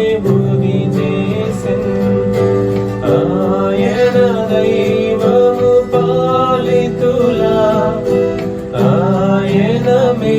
దేవుని చేసెను ఆయన దైవము పాలితుల ఆయన మే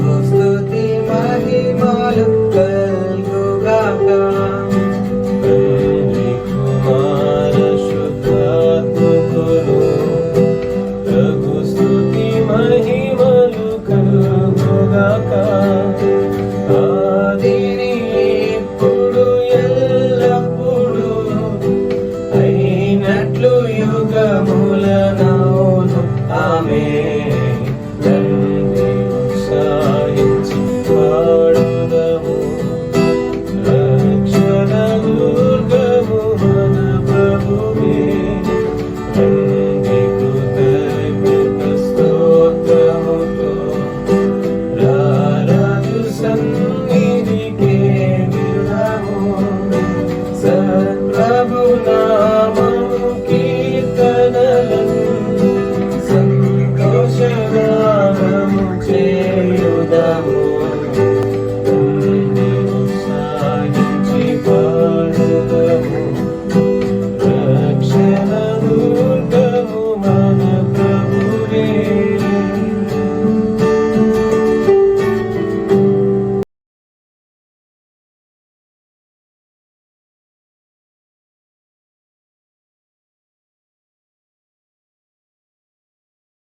close the